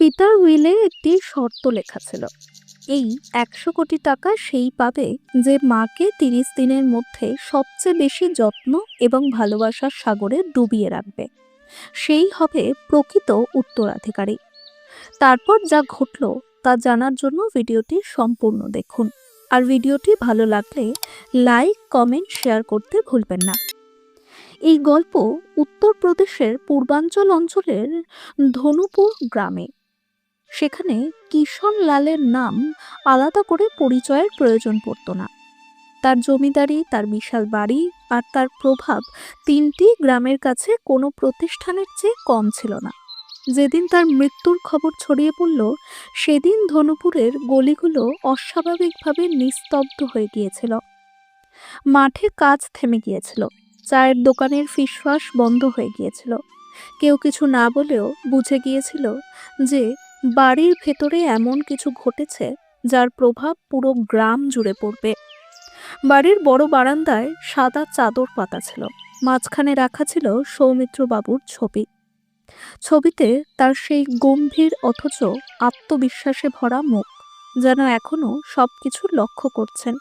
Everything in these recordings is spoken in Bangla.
পিতার উইলে একটি শর্ত লেখা ছিল। এই একশো কোটি টাকা সেই পাবে যে মাকে তিরিশ দিনের মধ্যে সবচেয়ে বেশি যত্ন এবং ভালোবাসার সাগরে ডুবিয়ে রাখবে। সেই হবে প্রকৃত উত্তরাধিকারী। তারপর যা ঘটল তা জানার জন্য ভিডিওটি সম্পূর্ণ দেখুন। আর ভিডিওটি ভালো লাগলে লাইক, কমেন্ট, শেয়ার করতে ভুলবেন না। এই গল্প উত্তরপ্রদেশের পূর্বাঞ্চল অঞ্চলের ধনুপুর গ্রামে। সেখানে কিশন লালের নাম আলাদা করে পরিচয়ের প্রয়োজন পড়তো না। তার জমিদারি, তার বিশাল বাড়ি আর তার প্রভাব তিনটি গ্রামের কাছে কোনো প্রতিষ্ঠানের চেয়ে কম ছিল না। যেদিন তার মৃত্যুর খবর ছড়িয়ে পড়ল, সেদিন ধনুপুরের গলিগুলো অস্বাভাবিকভাবে নিস্তব্ধ হয়ে গিয়েছিল। মাঠে কাজ থেমে গিয়েছিল, চায়ের দোকানের ফিসফাস বন্ধ হয়ে গিয়েছিল। কেউ কিছু না বলেও বুঝে গিয়েছিল যে বাড়ির ভেতরে এমন কিছু ঘটেছে যার প্রভাব পুরো গ্রাম জুড়ে পড়বে। বাড়ির বড় বারান্দায় সাদা চাদর পাতা ছিল। মাঝখানে রাখা ছিল সৌমিত্র বাবুর ছবি। ছবিতে তার সেই গম্ভীর অথচ আত্মবিশ্বাসে ভরা মুখ যেন এখনও সবকিছু লক্ষ্য করছেন।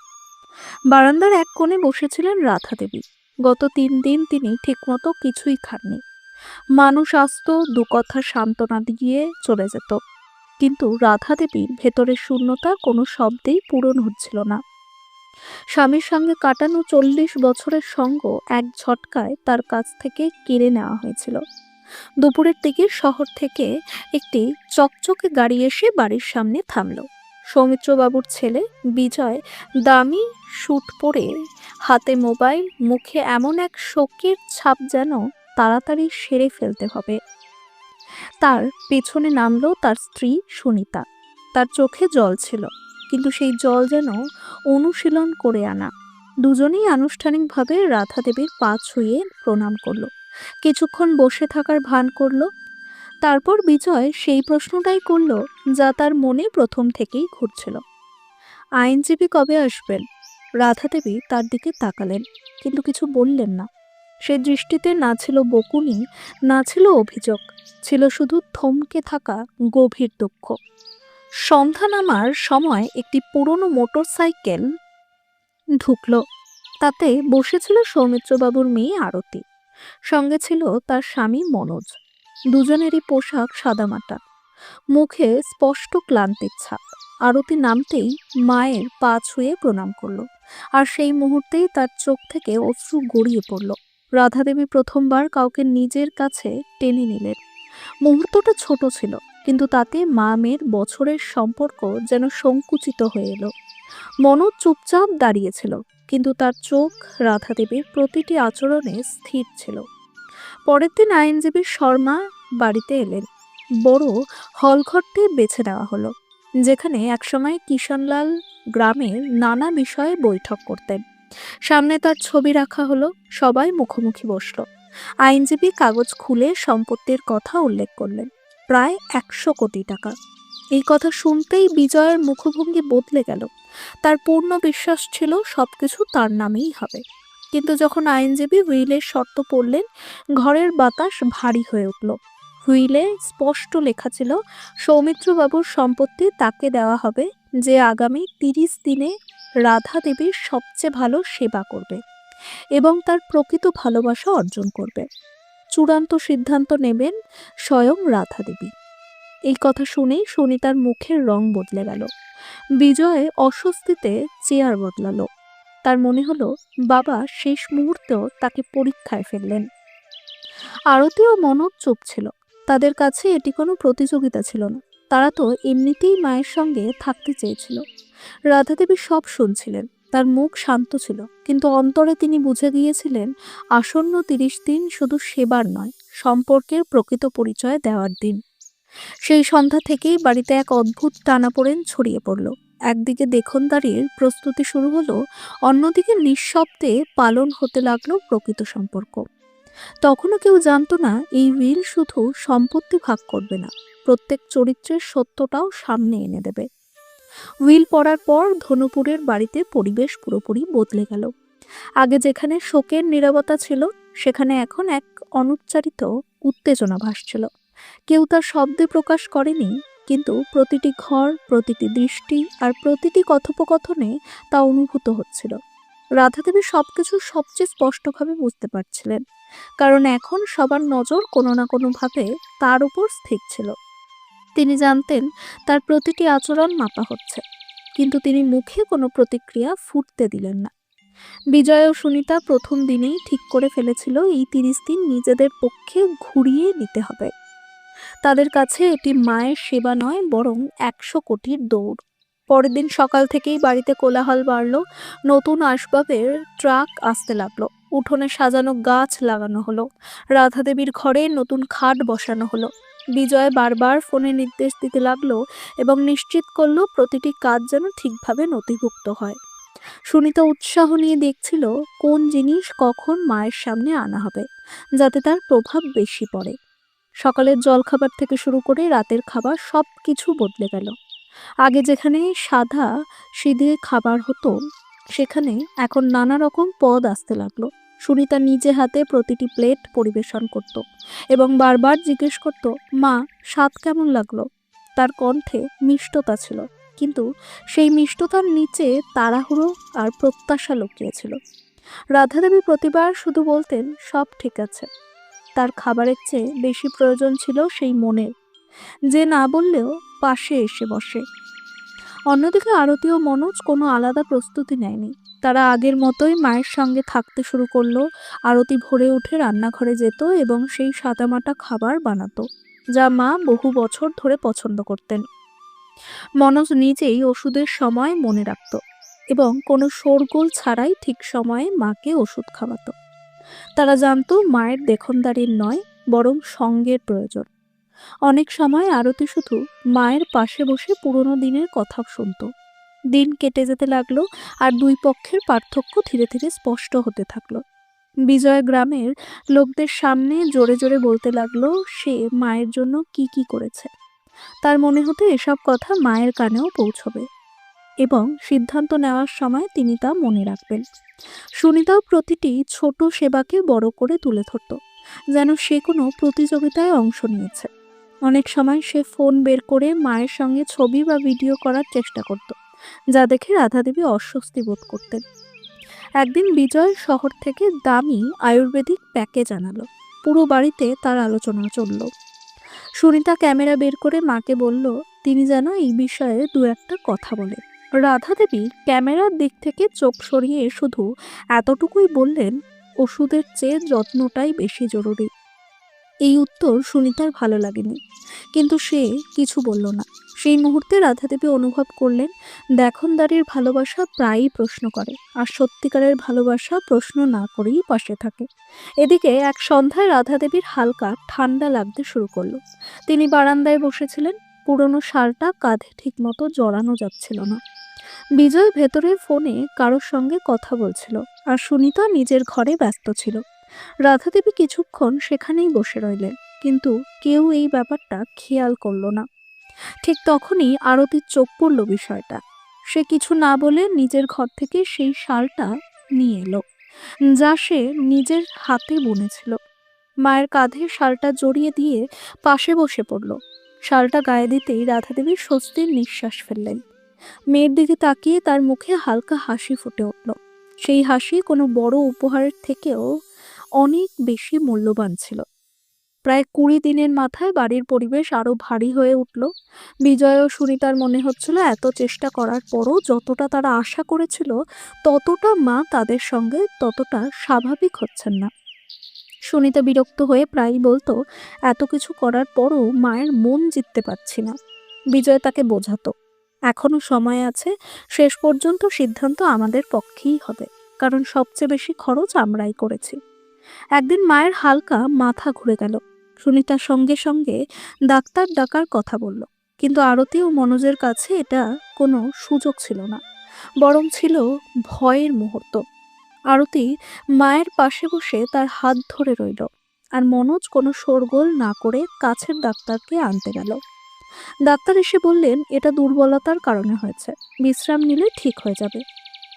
বারান্দার এক কোণে বসেছিলেন রাধা দেবী গত তিন দিন তিনি ঠিকমতো কিছুই খাননি। মানুষ আসত দু কথা সান্ত্বনা দিয়ে চলে যেত। কিন্তু রাধা দেবীর ভেতরের শূন্যতা কোনো শব্দেই পূরণ হচ্ছিল না। স্বামীর সঙ্গে কাটানো চল্লিশ বছরের সঙ্গ এক ঝটকায় তার কাছ থেকে কেড়ে নেওয়া হয়েছিল। দুপুরের দিকে শহর থেকে একটি চকচকে গাড়ি এসে বাড়ির সামনে থামল। সৌমিত্রবাবুর ছেলে বিজয় দামি স্যুট পরে হাতে মোবাইল, মুখে এমন এক শোকের ছাপ যেন তাড়াতাড়ি সেরে ফেলতে হবে। তার পেছনে নামলো তার স্ত্রী সুনিতা। তার চোখে জল ছিল, কিন্তু সেই জল যেন অনুশীলন করে আনা। দুজনেই আনুষ্ঠানিকভাবে রাধা দেবীর পা ছুঁয়ে প্রণাম করল। কিছুক্ষণ বসে থাকার ভান করল। তারপর বিজয় সেই প্রশ্নটাই করল যা তার মনে প্রথম থেকেই ঘুরছিল। আইনজীবী কবে আসবেন? রাধা দেবী তার দিকে তাকালেন, কিন্তু কিছু বললেন না। সে দৃষ্টিতে না ছিল বকুনি, না ছিল অভিযোগ, ছিল শুধু থমকে থাকা গভীর দুঃখ। সন্ধ্যা নামার সময় একটি পুরনো মোটর সাইকেল ঢুকল, তাতে বসেছিল সৌমিত্রবাবুর মেয়ে আরতি, সঙ্গে ছিল তার স্বামী মনোজ, দুজনেরই পোশাক সাদামাটা মুখে স্পষ্ট ক্লান্তির ছাপ। আরতি নামতেই মায়ের পা ছুঁয়ে প্রণাম করল, আর সেই মুহূর্তেই তার চোখ থেকে অশ্রু গড়িয়ে পড়ল। রাধাদেবী প্রথমবার কাউকে নিজের কাছে টেনে নিলেন। মুহূর্তটা ছোট ছিল, কিন্তু তাতে মা মেয়ের বছরের সম্পর্ক যেন সংকুচিত হয়ে এলো। মনোজ চুপচাপ দাঁড়িয়েছিল কিন্তু তার চোখ রাধাদেবীর প্রতিটি আচরণে স্থির ছিল। পরের দিন আইনজীবী শর্মা বাড়িতে এলেন। বড় হলঘরটি বেছে নেওয়া হলো, যেখানে একসময় কিষণলাল গ্রামের নানা বিষয়ে বৈঠক করতেন। সামনে তার ছবি রাখা হলো, সবাই মুখোমুখি বসল। আইনজীবী কাগজ খুলে সম্পত্তির কথা উল্লেখ করলেন, প্রায় একশো কোটি টাকা। এই কথা শুনতেই বিজয়ের মুখভঙ্গি বদলে গেল। তার পূর্ণ বিশ্বাস ছিল সবকিছু তার নামেই হবে। কিন্তু যখন আইনজীবী হুইলের শর্ত পড়লেন, ঘরের বাতাস ভারী হয়ে উঠল। হুইলে স্পষ্ট লেখা ছিল, সৌমিত্রবাবুর সম্পত্তি তাকে দেওয়া হবে যে আগামী তিরিশ দিনে রাধা দেবীর সবচেয়ে ভালো সেবা করবে এবং তার প্রকৃত ভালোবাসা অর্জন করবে। চূড়ান্ত সিদ্ধান্ত নেবেন স্বয়ং রাধা দেবী। এই কথা শুনেই সুনিতার মুখের রং বদলে গেল। বিজয় অস্বস্তিতে চেয়ার বদলালো। তার মনে হলো, বাবা, শেষ মুহূর্তেও তাকে পরীক্ষায় ফেললেন। আরতি ও মনোজ চুপ ছিল। তাদের কাছে এটি কোনো প্রতিযোগিতা ছিল না। তারা তো এমনিতেই মায়ের সঙ্গে থাকতে চেয়েছিল। রাধাদেবী সব শুনছিলেন। তার মুখ শান্ত ছিল, কিন্তু অন্তরে তিনি বুঝে গিয়েছিলেন, আসন্ন তিরিশ দিন শুধু সেবার নয়, সম্পর্কের প্রকৃত পরিচয় দেওয়ার দিন। সেই সন্ধ্যা থেকেই বাড়িতে এক অদ্ভুত টানাপোড়েন ছড়িয়ে পড়ল। একদিকে দেখনদারির প্রস্তুতি শুরু হলো, অন্যদিকে নিঃশব্দে পালন হতে লাগল প্রকৃত সম্পর্ক। তখনও কেউ জানতো না, এই উইল শুধু সম্পত্তি ভাগ করবে না, প্রত্যেক চরিত্রের সত্যটাও সামনে এনে দেবে। উইল পড়ার পর ধনুপুরের বাড়িতে পরিবেশ পুরোপুরি বদলে গেল। আগে যেখানে শোকের নীরবতা ছিল, সেখানে এখন এক অনুচ্চারিত উত্তেজনা ভাসছিল। কেউ তার শব্দে প্রকাশ করেনি, কিন্তু প্রতিটি ঘর, প্রতিটি দৃষ্টি আর প্রতিটি কথোপকথনে তা অনুভূত হচ্ছিল। রাধাদেবী সবকিছু সবচেয়ে স্পষ্টভাবে বুঝতে পারছিলেন, কারণ এখন সবার নজর কোনো না কোনোভাবে তার উপর স্থির ছিল। তিনি জানতেন তার প্রতিটি আচরণ মাপা হচ্ছে, কিন্তু তিনি মুখে কোনো প্রতিক্রিয়া ফুটতে দিলেন না। বিজয় ও সুনিতা প্রথম দিনেই ঠিক করে ফেলেছিল এই তিরিশ দিন নিজেদের পক্ষে ঘুরিয়ে নিতে হবে। তাদের কাছে এটি মায়ের সেবা নয়, বরং একশো কোটির দৌড়। পরের দিন সকাল থেকেই বাড়িতে কোলাহল বাড়ল, নতুন আসবাবের ট্রাক আসতে লাগল, উঠোনে সাজানো গাছ লাগানো হলো রাধা দেবীর ঘরে নতুন খাট বসানো হলো বিজয় বারবার ফোনে নির্দেশ দিতে লাগল এবং নিশ্চিত করল প্রতিটি কাজ যেন ঠিকভাবে নথিভুক্ত হয়। সুনিতা উৎসাহ নিয়ে দেখছিল কোন জিনিস কখন মায়ের সামনে আনা হবে, যাতে তার প্রভাব বেশি পড়ে। সকালের জলখাবার থেকে শুরু করে রাতের খাবার সব কিছু বদলে গেল। আগে যেখানে সাদা সিধে খাবার হতো, সেখানে এখন নানা রকম পদ আসতে লাগল। সুনিতা নিজে হাতে প্রতিটি প্লেট পরিবেশন করত এবং বারবার জিজ্ঞেস করত, মা, স্বাদ কেমন লাগল? তার কণ্ঠে মিষ্টতা ছিল, কিন্তু সেই মিষ্টতার নিচে তাড়াহুড়ো আর প্রত্যাশা লুকিয়েছিল রাধাদেবী প্রতিবার শুধু বলতেন, সব ঠিক আছে। তার খাবারের চেয়ে বেশি প্রয়োজন ছিল সেই মনের যে না বললেও পাশে এসে বসে। অন্যদিকে আরতি ও মনোজ কোনো আলাদা প্রস্তুতি নেয়নি। তারা আগের মতোই মায়ের সঙ্গে থাকতে শুরু করল, আরতি ভোরে উঠে রান্নাঘরে যেত এবং সেই সাদামাটা খাবার বানাতো, যা মা বহু বছর ধরে পছন্দ করতেন। মনোজ নিজেই ওষুধের সময় মনে রাখত এবং কোনো শোরগোল ছাড়াই ঠিক সময়ে মাকে ওষুধ খাওয়াতো। তারা জানতো মায়ের দেখনদারির নয়, বরং সঙ্গের প্রয়োজন। অনেক সময় আরতি শুধু মায়ের পাশে বসে পুরনো দিনের কথা শুনত। দিন কেটে যেতে লাগল আর দুই পক্ষের পার্থক্য ধীরে ধীরে স্পষ্ট হতে থাকল। বিজয় গ্রামের লোকদের সামনে জোরে জোরে বলতে লাগল, সে মায়ের জন্য কি কি করেছে? তার মনে হতো এসব কথা মায়ের কানেও পৌঁছবে এবং সিদ্ধান্ত নেওয়ার সময় তিনি তা মনে রাখবেন। সুনিতাও প্রতিটি ছোট সেবাকে বড় করে তুলে ধরত, যেন সে কোনো প্রতিযোগিতায় অংশ নিয়েছে। অনেক সময় সে ফোন বের করে মায়ের সঙ্গে ছবি বা ভিডিও করার চেষ্টা করত। যা দেখে রাধাদেবী অস্বস্তি বোধ করতেন। একদিন বিজয় শহর থেকে দামি আয়ুর্বেদিক প্যাকেজ আনালো। পুরো বাড়িতে তার আলোচনা চলল। সুনিতা ক্যামেরা বের করে মাকে বলল, তিনি যেন এই বিষয়ে দু একটা কথা বলেন। রাধা দেবী ক্যামেরার দিক থেকে চোখ সরিয়ে শুধু এতটুকুই বললেন, ওষুধের চেয়ে যত্নটাই বেশি জরুরি। এই উত্তর সুনিতার ভালো লাগেনি। কিন্তু সে কিছু বলল না। সেই মুহূর্তে রাধাদেবী অনুভব করলেন, দেখনদারির ভালোবাসা প্রায়ই প্রশ্ন করে, আর সত্যিকারের ভালোবাসা প্রশ্ন না করেই পাশে থাকে। এদিকে এক সন্ধ্যায় রাধাদেবীর হালকা ঠান্ডা লাগতে শুরু করল। তিনি বারান্দায় বসেছিলেন, পুরনো শালটা কাঁধে ঠিকমতো জড়ানো যাচ্ছিল না। বিজয় ভেতরে ফোনে কারোর সঙ্গে কথা বলছিল, আর সুনিতা নিজের ঘরে ব্যস্ত ছিল। রাধাদেবী কিছুক্ষণ সেখানেই বসে রইলেন, কিন্তু কেউ এই ব্যাপারটা খেয়াল করল না। ঠিক তখনই আরতির চোখ পড়ল বিষয়টা। সে কিছু না বলে নিজের ঘর থেকে সেই শালটা নিয়ে এলো, যা সে নিজের হাতে বুনেছিল। মায়ের কাঁধে শালটা জড়িয়ে দিয়ে পাশে বসে পড়ল। শালটা গায়ে দিতেই রাধাদেবী স্বস্তির নিঃশ্বাস ফেললেন। মেয়ের দিকে তাকিয়ে তার মুখে হালকা হাসি ফুটে উঠল। সেই হাসি কোনো বড় উপহারের থেকেও অনেক বেশি মূল্যবান ছিল। প্রায় কুড়ি দিনের মাথায় বাড়ির পরিবেশ আরও ভারী হয়ে উঠল। বিজয় ও সুনিতার মনে হচ্ছিল, এত চেষ্টা করার পরও যতটা তারা আশা করেছিল, ততটা মা তাদের সঙ্গে ততটা স্বাভাবিক হচ্ছেন না। সুনিতা বিরক্ত হয়ে প্রায়ই বলতো, এত কিছু করার পরও মায়ের মন জিততে পারছি না। বিজয় তাকে বোঝাতো এখনও সময় আছে, শেষ পর্যন্ত সিদ্ধান্ত আমাদের পক্ষেই হবে, কারণ সবচেয়ে বেশি খরচ আমরাই করেছি। একদিন মায়ের হালকা মাথা ঘুরে গেল সুনিতার সঙ্গে সঙ্গে ডাক্তার ডাকার কথা বলল। কিন্তু আরতি ও মনোজের কাছে এটা কোনো সুযোগ ছিল না, বরং ছিল ভয়ের মুহূর্ত। আরতি মায়ের পাশে বসে তার হাত ধরে রইল আর মনোজ কোনো শোরগোল না করে কাছের ডাক্তারকে আনতে গেল। ডাক্তার এসে বললেন, এটা দুর্বলতার কারণে হয়েছে, বিশ্রাম নিলে ঠিক হয়ে যাবে।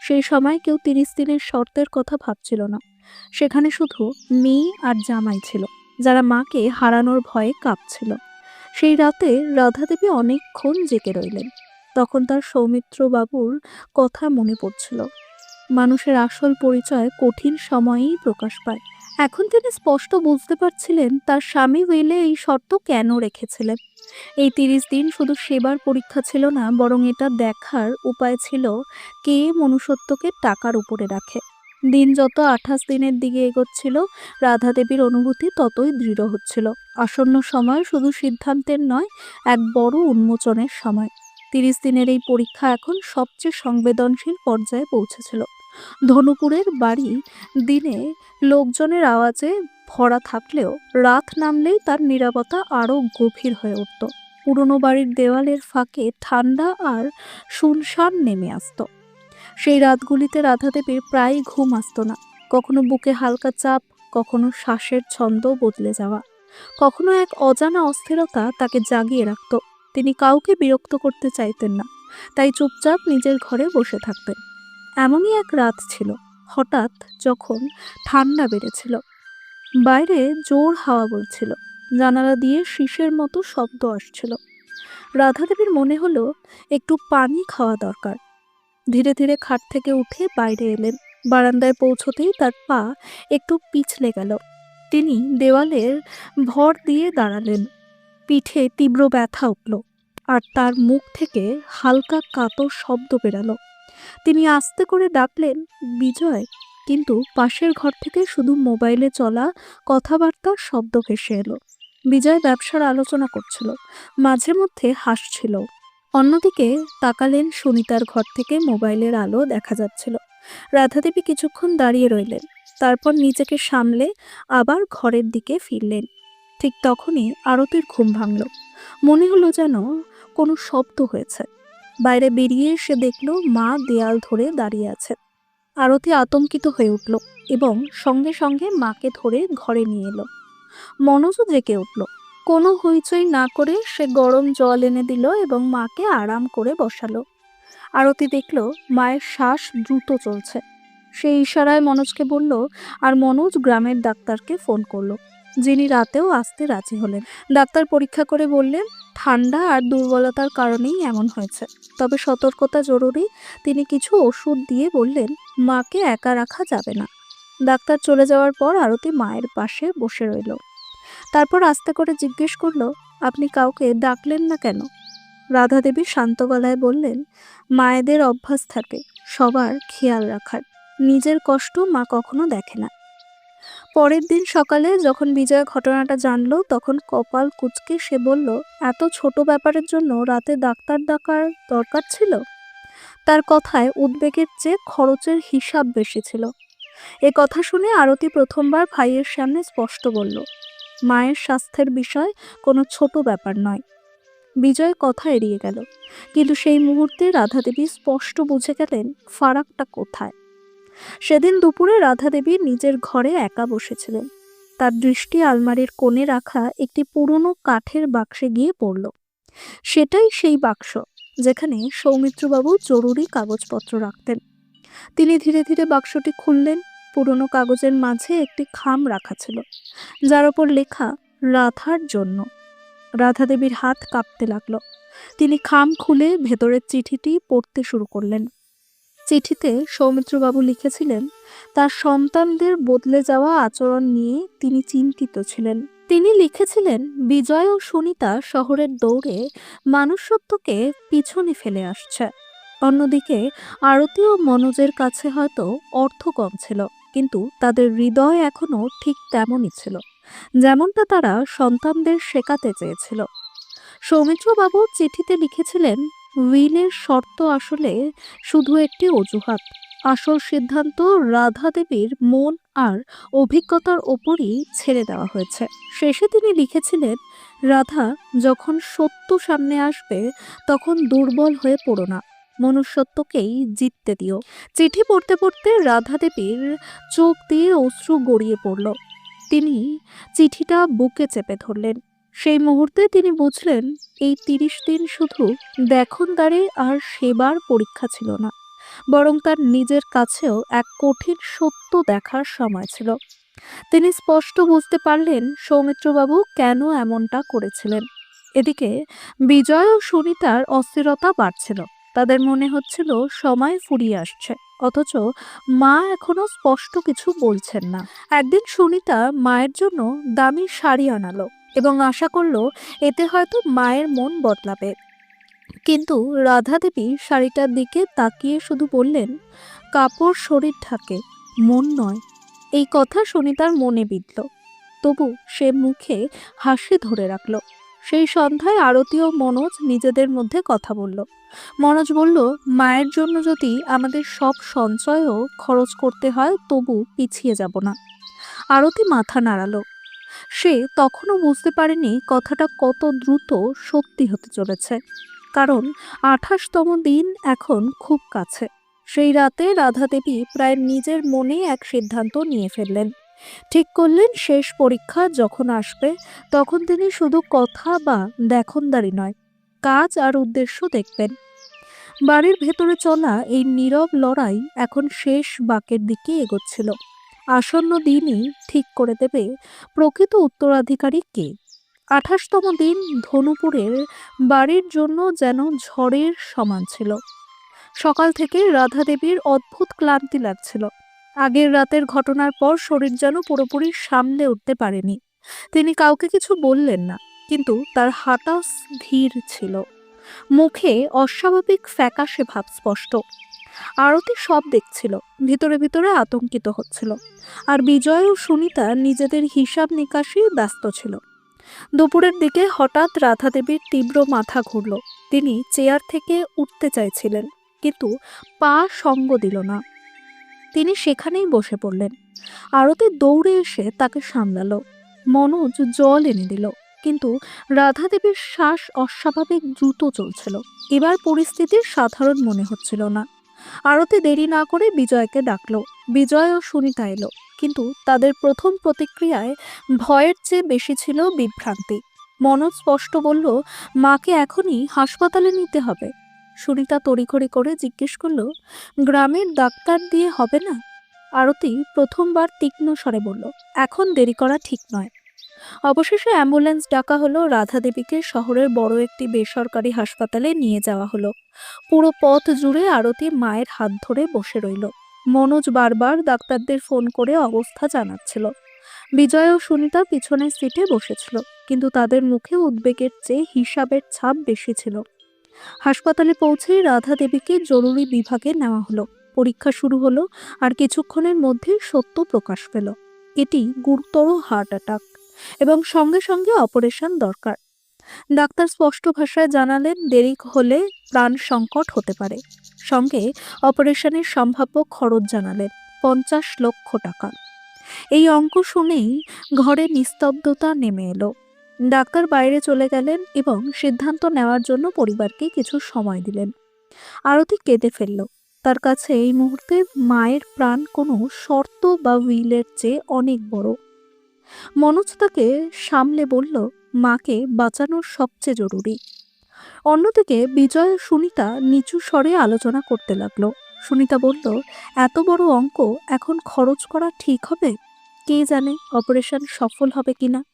সেই সময় কেউ তিরিশ দিনের শর্তের কথা ভাবছিল না, সেখানে শুধু মেয়ে আর জামাই ছিল। যারা মাকে হারানোর ভয়ে কাঁপছিল। সেই রাতে রাধাদেবী অনেকক্ষণ জেগে রইলেন। তখন তার সৌমিত্র বাবুর কথা মনে পড়ছিল। মানুষের আসল পরিচয় কঠিন সময়েই প্রকাশ পায়। এখন তিনি স্পষ্ট বুঝতে পারছিলেন তার স্বামী উইলে এই শর্ত কেন রেখেছিলেন। এই তিরিশ দিন শুধু সেবার পরীক্ষা ছিল না, বরং এটা দেখার উপায় ছিল কে মনুষ্যত্বকে টাকার উপরে রাখে। দিন যত আঠাশ দিনের দিকে এগোচ্ছিল রাধা দেবীর অনুভূতি ততই দৃঢ় হচ্ছিল। আসন্ন সময় শুধু সিদ্ধান্তের নয়, এক বড় উন্মোচনের সময়। তিরিশ দিনের এই পরীক্ষা এখন সবচেয়ে সংবেদনশীল পর্যায়ে পৌঁছেছিল। ধনুপুরের বাড়ি দিনে লোকজনের আওয়াজে ভরা থাকলেও রাত নামলেই তার নিরাপত্তা আরও গভীর হয়ে উঠত। পুরনো বাড়ির দেওয়ালের ফাঁকে ঠান্ডা আর শুনশান নেমে আসতো। সেই রাতগুলিতে রাধাদেবীর প্রায় ঘুম আসতো না। কখনো বুকে হালকা চাপ, কখনো শ্বাসের ছন্দ বদলে যাওয়া। কখনো এক অজানা অস্থিরতা তাকে জাগিয়ে রাখত। তিনি কাউকে বিরক্ত করতে চাইতেন না, তাই চুপচাপ নিজের ঘরে বসে থাকতেন। এমনই এক রাত ছিল, হঠাৎ যখন ঠান্ডা বেড়েছিল, বাইরে জোর হাওয়া বলছিল জানালা দিয়ে শীষের মতো শব্দ আসছিল। রাধাদেবীর মনে হলো, একটু পানি খাওয়া দরকার। ধীরে ধীরে খাট থেকে উঠে বাইরে এলেন। বারান্দায় পৌঁছতেই তার পা একটু পিছলে গেল। তিনি দেওয়ালের ভর দিয়ে দাঁড়ালেন। পিঠে তীব্র ব্যথা উঠল আর তার মুখ থেকে হালকা কাতর শব্দ বেরালো। তিনি আস্তে করে ডাকলেন, বিজয়, কিন্তু পাশের ঘর থেকে শুধু মোবাইলে চলা কথাবার্তার শব্দ ভেসে এলো। বিজয় ব্যবসার আলোচনা করছিল। মাঝে মধ্যে হাসছিল। অন্যদিকে তাকালেন সুনিতার ঘর থেকে মোবাইলের আলো দেখা যাচ্ছিল। রাধাদেবী কিছুক্ষণ দাঁড়িয়ে রইলেন, তারপর নিজেকে সামলে আবার ঘরের দিকে ফিরলেন। ঠিক তখনই আরতির ঘুম ভাঙল। মনে হলো যেন কোনো শব্দ হয়েছে। বাইরে বেরিয়ে এসে দেখল মা দেয়াল ধরে দাঁড়িয়ে আছে আরতি আতঙ্কিত হয়ে উঠল এবং সঙ্গে সঙ্গে মাকে ধরে ঘরে নিয়ে এলো। মনোজও জেগে উঠল। কোনো হইচই না করে সে গরম জল এনে দিল এবং মাকে আরাম করে বসালো। আরতি দেখল মায়ের শ্বাস দ্রুত চলছে। সে ইশারায় মনোজকে বলল, আর মনোজ গ্রামের ডাক্তারকে ফোন করল, যিনি রাতেও আসতে রাজি হলেন। ডাক্তার পরীক্ষা করে বললেন, ঠান্ডা আর দুর্বলতার কারণেই এমন হয়েছে। তবে সতর্কতা জরুরি। তিনি কিছু ওষুধ দিয়ে বললেন, মাকে একা রাখা যাবে না। ডাক্তার চলে যাওয়ার পর আরতি মায়ের পাশে বসে রইল। তারপর আস্তে করে জিজ্ঞেস করল, আপনি কাউকে ডাকলেন না কেন? রাধা দেবী শান্ত গলায় বললেন, মায়েদের অভ্যাস থাকে, সবার খেয়াল রাখার। নিজের কষ্ট মা কখনো দেখে না। পরের দিন সকালে যখন বিজয় ঘটনাটা জানলো, তখন কপাল কুচকে সে বলল, এত ছোট ব্যাপারের জন্য রাতে ডাক্তার ডাকার দরকার ছিল? তার কথায় উদ্বেগের চেয়ে খরচের হিসাব বেশি ছিল। এ কথা শুনে আরতি প্রথমবার ভাইয়ের সামনে স্পষ্ট বলল মায়ের স্বাস্থ্যের বিষয় কোনো ছোট ব্যাপার নয়। বিজয় কথা এড়িয়ে গেল। কিন্তু সেই মুহূর্তে রাধাদেবী স্পষ্ট বুঝে গেলেন ফারাকটা কোথায়। সেদিন দুপুরে রাধাদেবী নিজের ঘরে একা বসেছিলেন। তার দৃষ্টি আলমারির কোণে রাখা একটি পুরনো কাঠের বাক্সে গিয়ে পড়ল। সেটাই সেই বাক্স যেখানে সৌমিত্রবাবু জরুরি কাগজপত্র রাখতেন। তিনি ধীরে ধীরে বাক্সটি খুললেন। পুরনো কাগজের মাঝে একটি খাম রাখা ছিল, যার ওপর লেখা, রাধার জন্য। রাধা দেবীর হাত কাঁপতে লাগল। তিনি খাম খুলে ভেতরের চিঠিটি পড়তে শুরু করলেন। চিঠিতে সৌমিত্রবাবু লিখেছিলেন, তার সন্তানদের বদলে যাওয়া আচরণ নিয়ে তিনি চিন্তিত ছিলেন। তিনি লিখেছিলেন, বিজয় ও সুনিতা শহরের দৌড়ে মানুষত্বকে পিছনে ফেলে আসছে। অন্যদিকে আরতি ও মনোজের কাছে হয়তো অর্থ কম ছিল। কিন্তু তাদের হৃদয় এখনও ঠিক তেমনই ছিল, যেমনটা তারা সন্তানদের শেখাতে চেয়েছিল। সৌমিত্রবাবু চিঠিতে লিখেছিলেন, উইলের শর্ত আসলে শুধু একটি অজুহাত। আসল সিদ্ধান্ত রাধা দেবীর মন আর অভিজ্ঞতার ওপরই ছেড়ে দেওয়া হয়েছে। শেষে তিনি লিখেছিলেন, রাধা যখন সত্য সামনে আসবে, তখন দুর্বল হয়ে পড়ো না। মনুষ্যত্বকেই জিততে দিও। চিঠি পড়তে পড়তে রাধা দেবীর চোখ দিয়ে অশ্রু গড়িয়ে পড়ল। তিনি চিঠিটা বুকে চেপে ধরলেন। সেই মুহূর্তে তিনি বুঝলেন, এই তিরিশ দিন শুধু দেখনদারে আর সেবার পরীক্ষা ছিল না, বরং তার নিজের কাছেও এক কঠিন সত্য দেখার সময় ছিল। তিনি স্পষ্ট বুঝতে পারলেন, সৌমিত্রবাবু কেন এমনটা করেছিলেন। এদিকে বিজয় ও সুনিতার অস্থিরতা বাড়ছিল। তাদের মনে হচ্ছিল সময় ফুরিয়ে আসছে। অথচ মা এখনও স্পষ্ট কিছু বলছেন না। একদিন সুনিতা মায়ের জন্য দামি শাড়ি আনালো এবং আশা করল এতে হয়তো মায়ের মন বদলাবে। কিন্তু রাধা দেবী শাড়িটার দিকে তাকিয়ে শুধু বললেন, কাপড় শরীর ঢাকে, মন নয়। এই কথা সুনিতার মনে বিঁধল। তবু সে মুখে হাসি ধরে রাখল। সেই সন্ধ্যায় আরতি ও মনোজ নিজেদের মধ্যে কথা বলল। মনোজ বলল, মায়ের জন্য যদি আমাদের সব সঞ্চয়ও খরচ করতে হয়, তবু পিছিয়ে যাব না। আরতি মাথা নাড়ালো। সে তখনও বুঝতে পারেনি কথাটা কত দ্রুত সত্যি হতে চলেছে। কারণ আঠাশতম দিন এখন খুব কাছে। সেই রাতে রাধা দেবী প্রায় নিজের মনে এক সিদ্ধান্ত নিয়ে ফেললেন। ঠিক করলেন শেষ পরীক্ষা যখন আসবে, তখন তিনি শুধু কথা বা দেখনদারি নয়, কাজ আর উদ্দেশ্য দেখবেন। বাড়ির ভেতরে চলা এই নীরব লড়াই এখন শেষ বাকের দিকে এগোচ্ছিল। আসন্ন দিনই ঠিক করে দেবে প্রকৃত উত্তরাধিকারী কে? আঠাশতম দিন ধনুপুরের বাড়ির জন্য যেন ঝড়ের সমান ছিল। সকাল থেকে রাধা দেবীর অদ্ভুত ক্লান্তি লাগছিল। আগের রাতের ঘটনার পর শরীর যেন পুরোপুরি সামলে উঠতে পারেনি। তিনি কাউকে কিছু বললেন না, কিন্তু তার হাঁটা ধীর ছিল। মুখে অস্বাভাবিক ফ্যাকাশে ভাব স্পষ্ট। আরতি সব দেখছিল, ভিতরে ভিতরে আতঙ্কিত হচ্ছিল। আর বিজয় ও সুনিতা নিজেদের হিসাব নিকাশে ব্যস্ত ছিল। দুপুরের দিকে হঠাৎ রাধা দেবীর তীব্র মাথা ঘুরল। তিনি চেয়ার থেকে উঠতে চাইছিলেন, কিন্তু পা সঙ্গ দিল না। তিনি সেখানেই বসে পড়লেন। আরতি দৌড়ে এসে তাকে সামলালো। মনোজ জল এনে দিল, কিন্তু রাধা দেবীর শ্বাস অস্বাভাবিক দ্রুত চলছিল। এবার পরিস্থিতি সাধারণ মনে হচ্ছিল না। আরতি দেরি না করে বিজয়কে ডাকলো। বিজয় ও সুনিতা এলো, কিন্তু তাদের প্রথম প্রতিক্রিয়ায় ভয়ের চেয়ে বেশি ছিল বিভ্রান্তি। মনোজ স্পষ্ট বলল, মাকে এখনই হাসপাতালে নিতে হবে। সুনিতা তড়িঘড়ি করে জিজ্ঞেস করল, গ্রামের ডাক্তার দিয়ে হবে না? আরতি প্রথমবার তীক্ষ্ণ স্বরে বলল, এখন দেরি করা ঠিক নয়। অবশেষে অ্যাম্বুলেন্স ডাকা হলো রাধা দেবীকে শহরের বড় একটি বেসরকারি হাসপাতালে নিয়ে যাওয়া হলো। পুরো পথ জুড়ে আরতি মায়ের হাত ধরে বসে রইল। মনোজ বারবার ডাক্তারদের ফোন করে অবস্থা জানাচ্ছিল। বিজয় ও সুনিতা পিছনের সিটে বসেছিল, কিন্তু তাদের মুখে উদ্বেগের চেয়ে হিসাবের ছাপ বেশি ছিল। হাসপাতালে পৌঁছে রাধা দেবীকে জরুরি বিভাগে নেওয়া হলো। পরীক্ষা শুরু হলো আর কিছুক্ষণের মধ্যে সত্য প্রকাশ পেল। এটি গুরুতর হার্ট অ্যাটাক এবং সঙ্গে সঙ্গে অপারেশন দরকার। ডাক্তার স্পষ্ট ভাষায় জানালেন, দেরি হলে প্রাণ সংকট হতে পারে। সঙ্গে অপারেশনের সম্ভাব্য খরচ জানালেন, পঞ্চাশ লক্ষ টাকা। এই অঙ্ক শুনেই ঘরে নিস্তব্ধতা নেমে এলো। ডাক্তার বাইরে চলে গেলেন এবং সিদ্ধান্ত নেওয়ার জন্য পরিবারকে কিছু সময় দিলেন। আরতি কেঁদে ফেলল। তার কাছে এই মুহূর্তে মায়ের প্রাণ কোনো শর্ত বা উইলের চেয়ে অনেক বড়। মনোজ তাকে সামলে বলল, মাকে বাঁচানোর সবচেয়ে জরুরি। অন্যদিকে বিজয় সুনিতা নিচু স্বরে আলোচনা করতে লাগল। সুনিতা বলল, এত বড় অঙ্ক এখন খরচ করা ঠিক হবে? কে জানে অপারেশন সফল হবে কিনা?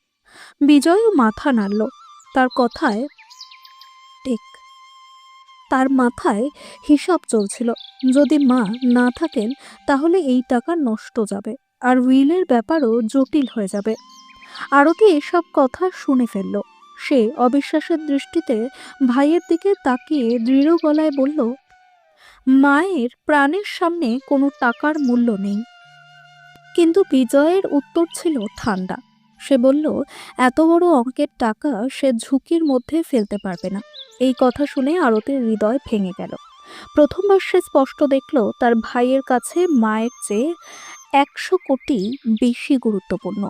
বিজয়ও মাথা নাড়ল। তার কথায়, ঠিক। তার মাথায় হিসাব চলছিল, যদি মা না থাকেন, তাহলে এই টাকা নষ্ট যাবে আর উইলের ব্যাপারও জটিল হয়ে যাবে। আরতি এসব কথা শুনে ফেলল। সে অবিশ্বাসের দৃষ্টিতে ভাইয়ের দিকে তাকিয়ে দৃঢ় গলায় বলল, মায়ের প্রাণের সামনে কোনো টাকার মূল্য নেই। কিন্তু বিজয়ের উত্তর ছিল ঠান্ডা। সে বলল, এত বড় অঙ্কের টাকা সে ঝুঁকির মধ্যে ফেলতে পারবে না। এই কথা শুনে আরতের হৃদয় ভেঙে গেল। প্রথমবার সে স্পষ্ট দেখল তার ভাইয়ের কাছে মায়ের চেয়ে একশো কোটি বেশি গুরুত্বপূর্ণ।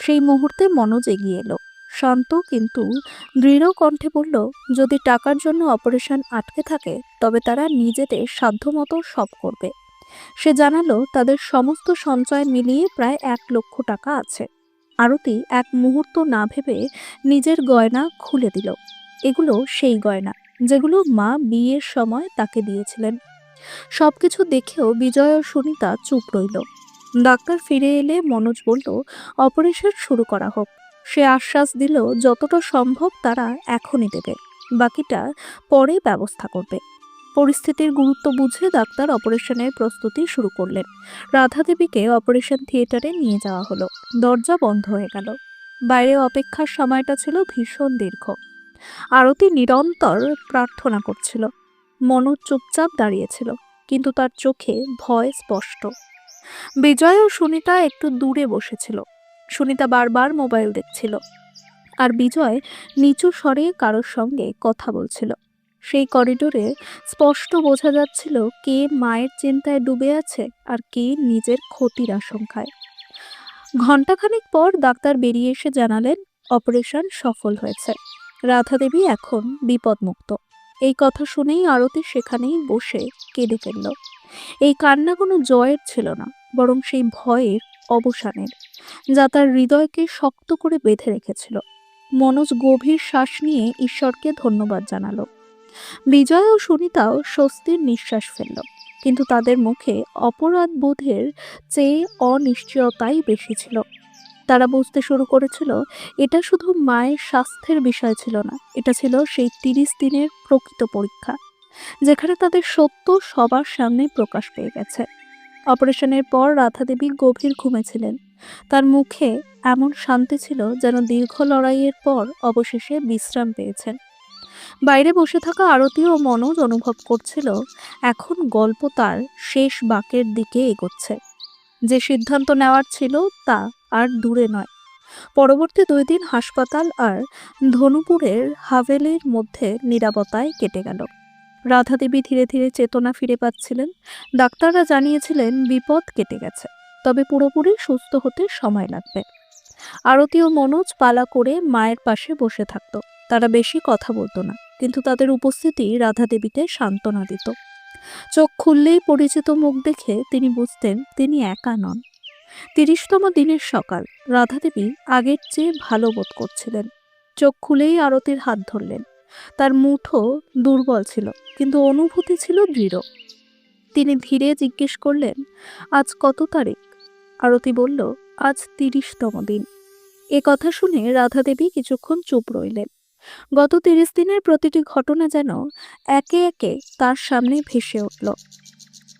সেই মুহূর্তে মনোজ এগিয়ে এলো। শান্ত কিন্তু দৃঢ় কণ্ঠে বলল, যদি টাকার জন্য অপারেশন আটকে থাকে, তবে তারা নিজেদের সাধ্যমতো সব করবে। সে জানালো, তাদের সমস্ত সঞ্চয় মিলিয়ে প্রায় এক লক্ষ টাকা আছে। আরতি এক মুহূর্ত না ভেবে নিজের গয়না খুলে দিল। এগুলো সেই গয়না, যেগুলো মা বিয়ের সময় তাকে দিয়েছিলেন। সবকিছু দেখেও বিজয় ও সুনিতা চুপ রইল। ডাক্তার ফিরে এলে মনোজ বলল, অপারেশন শুরু করা হোক। সে আশ্বাস দিল, যতটা সম্ভব তারা এখনই দেবে, বাকিটা পরে ব্যবস্থা করবে। পরিস্থিতির গুরুত্ব বুঝে ডাক্তার অপারেশনের প্রস্তুতি শুরু করলেন। রাধা দেবীকে অপারেশন থিয়েটারে নিয়ে যাওয়া হলো। দরজা বন্ধ হয়ে গেল। বাইরে অপেক্ষার সময়টা ছিল ভীষণ দীর্ঘ। আরতি নিরন্তর প্রার্থনা করছিল। মনোজ চুপচাপ দাঁড়িয়েছিল, কিন্তু তার চোখে ভয় স্পষ্ট। বিজয় ও সুনিতা একটু দূরে বসেছিল। সুনিতা বারবার মোবাইল দেখছিল। আর বিজয় নিচু স্বরে কারোর সঙ্গে কথা বলছিল। সেই করিডোরে স্পষ্ট বোঝা যাচ্ছিল কে মায়ের চিন্তায় ডুবে আছে আর কে নিজের ক্ষতির আশঙ্কায়। ঘণ্টাখানেক পর ডাক্তার বেরিয়ে এসে জানালেন, অপারেশন সফল হয়েছে। রাধা দেবী এখন বিপদমুক্ত। এই কথা শুনেই আরতি সেখানেই বসে কেঁদে ফেলল। এই কান্না কোনো জয়ের ছিল না, বরং সেই ভয়ের অবসানের, যা তার হৃদয়কে শক্ত করে বেঁধে রেখেছিল। মনোজ গভীর শ্বাস নিয়ে ঈশ্বরকে ধন্যবাদ জানালো। বিজয় ও সুনিতাও স্বস্তির নিঃশ্বাস ফেলল। কিন্তু তাদের মুখে অপরাধ বোধের চেয়ে অনিশ্চয়তাই বেশি ছিল। তারা বুঝতে শুরু করেছিল, এটা শুধু মায়ের স্বাস্থ্যের বিষয় ছিল না, এটা ছিল সেই তিরিশ দিনের প্রকৃত পরীক্ষা, যেখানে তাদের সত্য সবার সামনে প্রকাশ পেয়ে গেছে। অপারেশনের পর রাধা দেবী গভীর ঘুমেছিলেন তার মুখে এমন শান্তি ছিল যেন দীর্ঘ লড়াইয়ের পর অবশেষে বিশ্রাম পেয়েছেন। বাইরে বসে থাকা আরতি ও মনোজ অনুভব করছিল। এখন গল্প তার শেষ বাকের দিকে এগোচ্ছে। যে সিদ্ধান্ত নেওয়ার ছিল তা আর দূরে নয়। পরবর্তী দুই দিন হাসপাতাল আর ধনুপুরের হাভেলির মধ্যে নিরাপত্তায় কেটে গেল। রাধা দেবী ধীরে ধীরে চেতনা ফিরে পাচ্ছিলেন। ডাক্তাররা জানিয়েছিলেন বিপদ কেটে গেছে, তবে পুরোপুরি সুস্থ হতে সময় লাগবে। আরতি ও মনোজ পালা করে মায়ের পাশে বসে থাকতো। তারা বেশি কথা বলতো না, কিন্তু তাদের উপস্থিতি রাধা দেবীকে সান্ত্বনা দিত। চোখ খুললেই পরিচিত মুখ দেখে তিনি বুঝতেন তিনি একা নন। তিরিশতম দিনের সকাল রাধা দেবী আগের চেয়ে ভালো বোধ করছিলেন। চোখ খুলেই আরতির হাত ধরলেন। তার মুঠো দুর্বল ছিল, কিন্তু অনুভূতি ছিল দৃঢ়। তিনি ধীরে জিজ্ঞেস করলেন, আজ কত তারিখ? আরতি বলল, আজ তিরিশতম দিন। এ কথা শুনে রাধা দেবী কিছুক্ষণ চুপ রইলেন। গত তিরিশ দিনের প্রতিটি ঘটনা যেন একে একে তার সামনে ভেসে উঠল।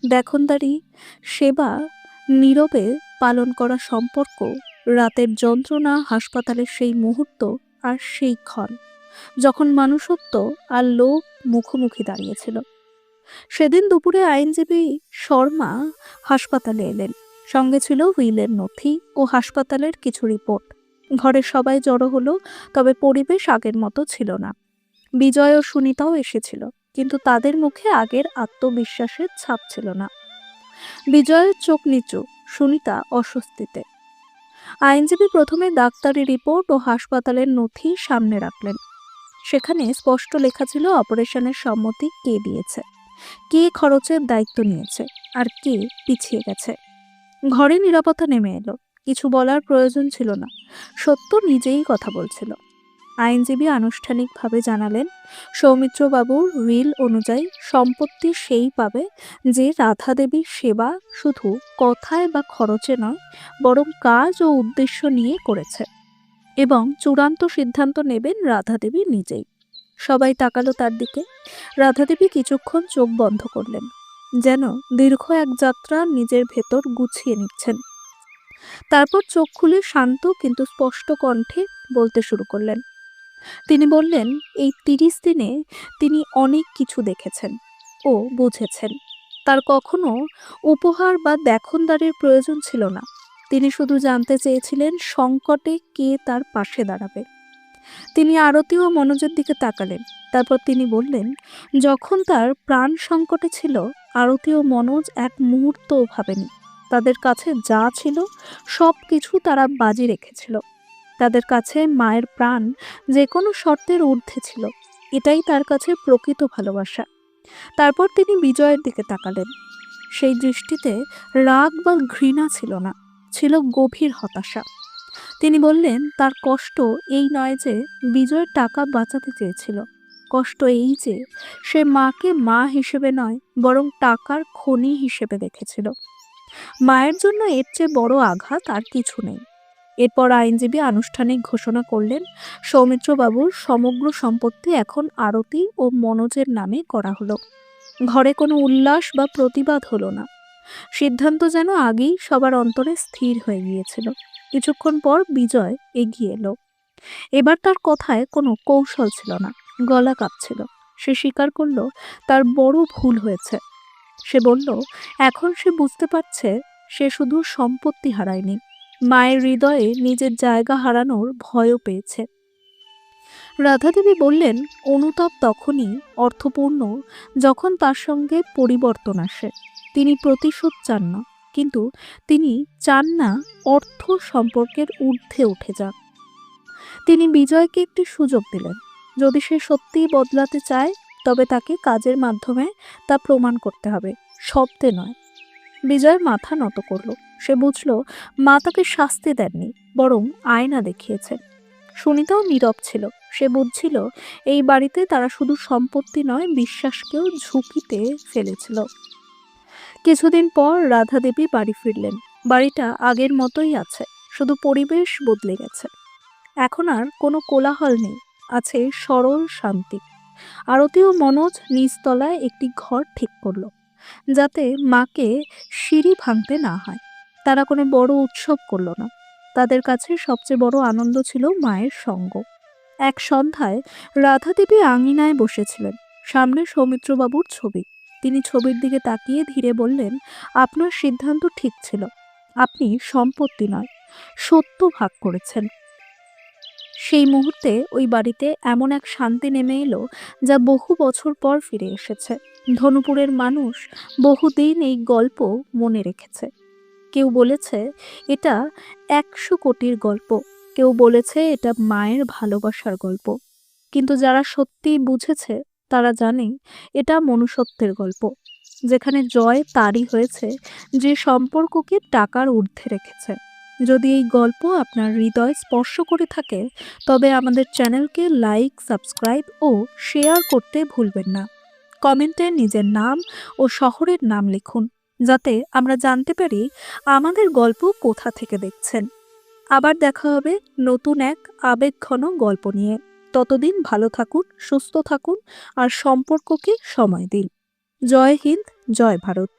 দেখনদারি, সেবা, নীরবে পালন করা সম্পর্ক, রাতের যন্ত্রণা, হাসপাতালের সেই মুহূর্ত আর সেই ক্ষণ, যখন মানুষত্ব আর লোক মুখোমুখি দাঁড়িয়েছিল। সেদিন দুপুরে আইনজীবী শর্মা হাসপাতালে এলেন। সঙ্গে ছিল হুইলের নথি ও হাসপাতালের কিছু রিপোর্ট। ঘরের সবাই জড়ো হলো, তবে পরিবেশ আগের মতো ছিল না। বিজয় ও সুনিতাও এসেছিল, কিন্তু তাদের মুখে আগের আত্মবিশ্বাসের ছাপ ছিল না। বিজয়ের চোখ নিচু, সুনিতা অস্বস্তিতে। আইনজীবী প্রথমে ডাক্তারি রিপোর্ট ও হাসপাতালের নথি সামনে রাখলেন। সেখানে স্পষ্ট লেখা ছিল অপারেশনের সম্মতি কে দিয়েছে, কে খরচের দায়িত্ব নিয়েছে, আর কে পিছিয়ে গেছে। ঘরে নিরাপত্তা নেমে এলো। কিছু বলার প্রয়োজন ছিল না। সত্য নিজেই কথা বলছিল। আইনজীবী আনুষ্ঠানিকভাবে জানালেন সৌমিত্রবাবুর রিল অনুযায়ী সম্পত্তি সেই পাবে যে রাধা দেবীর সেবা শুধু কথায় বা খরচে নয়, বরং কাজ ও উদ্দেশ্য নিয়ে করেছে এবং চূড়ান্ত সিদ্ধান্ত নেবেন রাধা দেবী নিজেই। সবাই তাকালো তার দিকে। রাধা দেবী কিছুক্ষণ চোখ বন্ধ করলেন, যেন দীর্ঘ এক যাত্রা নিজের ভেতর গুছিয়ে নিচ্ছেন। তারপর চোখ খুলে শান্ত কিন্তু স্পষ্ট কণ্ঠে বলতে শুরু করলেন। তিনি বললেন, এই তিরিশ দিনে তিনি অনেক কিছু দেখেছেন ও বুঝেছেন। তার কখনো উপহার বা দেখনদারের প্রয়োজন ছিল না। তিনি শুধু জানতে চেয়েছিলেন সংকটে কে তার পাশে দাঁড়াবে। তিনি আরতি ও মনোজের দিকে তাকালেন। তারপর তিনি বললেন, যখন তার প্রাণ সংকটে ছিল, আরতি ও মনোজ এক মুহূর্তও ভাবেনি। তাদের কাছে যা ছিল সব কিছু তারা বাজি রেখেছিল। তাদের কাছে মায়ের প্রাণ যে কোনো শর্তের ঊর্ধ্বে ছিল। এটাই তার কাছে প্রকৃত ভালোবাসা। তারপর তিনি বিজয়ের দিকে তাকালেন। সেই দৃষ্টিতে রাগ বা ঘৃণা ছিল না, ছিল গভীর হতাশা। তিনি বললেন, তার কষ্ট এই নয় যে বিজয়ের টাকা বাঁচাতে চেয়েছিল। কষ্ট এই যে সে মাকে মা হিসেবে নয়, বরং টাকার খনি হিসেবে দেখেছিল। মায়ের জন্য এর চেয়ে বড় আঘাত আর কিছু নেই। এরপর আইনজীবী আনুষ্ঠানিক ঘোষণা করলেন সৌমিত্রবাবুর সমগ্র সম্পত্তি এখন আরতি ও মনোজের নামে করা হলো। ঘরে কোনো উল্লাস বা প্রতিবাদ হলো না। সিদ্ধান্ত যেন আগেই সবার অন্তরে স্থির হয়ে গিয়েছিল। কিছুক্ষণ পর বিজয় এগিয়ে এলো। এবার তার কথায় কোনো কৌশল ছিল না, গলা কাঁপছিল। সে স্বীকার করল, তার বড় ভুল হয়েছে। সে বলল, এখন সে বুঝতে পারছে, সে শুধু সম্পত্তি হারায়নি। মায়ের হৃদয়ে নিজের জায়গা হারানোর ভয়ও পেয়েছে। রাধাদেবী বললেন, অনুতাপ তখনই অর্থপূর্ণ যখন তার সঙ্গে পরিবর্তন আসে। তিনি প্রতিশোধ চান না, কিন্তু তিনি চান না অর্থ সম্পর্কের ঊর্ধ্বে উঠে যান তিনি বিজয়কে একটি সুযোগ দিলেন। যদি সে সত্যিই বদলাতে চায় তবে তাকে কাজের মাধ্যমে তা প্রমাণ করতে হবে, শব্দে নয়। বিজয় মাথা নত করল। সে বুঝল, মা তাকে শাস্তি দেননি, বরং আয়না দেখিয়েছেন সুনিতাও নীরব ছিল। সে বুঝছিল, এই বাড়িতে তারা শুধু সম্পত্তি নয়, বিশ্বাসকেও ঝুঁকিতে ফেলেছিল। কিছুদিন পর রাধা দেবী বাড়ি ফিরলেন। বাড়িটা আগের মতোই আছে, শুধু পরিবেশ বদলে গেছে। এখন আর কোনো কোলাহল নেই, আছে সরল শান্তি। আরতি ও মনোজ নিচতলায় একটি ঘর ঠিক করল, যাতে মাকে সিঁড়ি ভাঙতে না হয়। তারা কোনো বড় উৎসব করল না। তাদের কাছে সবচেয়ে বড় আনন্দ ছিল মায়ের সঙ্গ। এক সন্ধ্যায় রাধাদেবী আঙিনায় বসেছিলেন, সামনে সৌমিত্রবাবুর ছবি। তিনি ছবির দিকে তাকিয়ে ধীরে বললেন, আপনার সিদ্ধান্ত ঠিক ছিল। আপনি সম্পত্তি নয়, সত্য ভাগ করেছেন। সেই মুহূর্তে ওই বাড়িতে এমন এক শান্তি নেমে এলো যা বহু বছর পর ফিরে এসেছে। ধনুপুরের মানুষ বহুদিন এই গল্প মনে রেখেছে। কেউ বলেছে, এটা একশো কোটির গল্প। কেউ বলেছে, এটা মায়ের ভালোবাসার গল্প। কিন্তু যারা সত্যি বুঝেছে, তারা জানে, এটা মনুষ্যত্বের গল্প। যেখানে জয় তারই হয়েছে, যে সম্পর্ককে টাকার ঊর্ধ্বে রেখেছে। যদি এই গল্প আপনার হৃদয় স্পর্শ করে থাকে, তবে আমাদের চ্যানেলকে লাইক, সাবস্ক্রাইব ও শেয়ার করতে ভুলবেন না। কমেন্টে নিজের নাম ও শহরের নাম লিখুন, যাতে আমরা জানতে পারি আমাদের গল্প কোথা থেকে দেখছেন। আবার দেখা হবে নতুন এক আবেগঘন গল্প নিয়ে। ততদিন ভালো থাকুন, সুস্থ থাকুন আর সম্পর্ককে সময় দিন। জয় হিন্দ, জয় ভারত।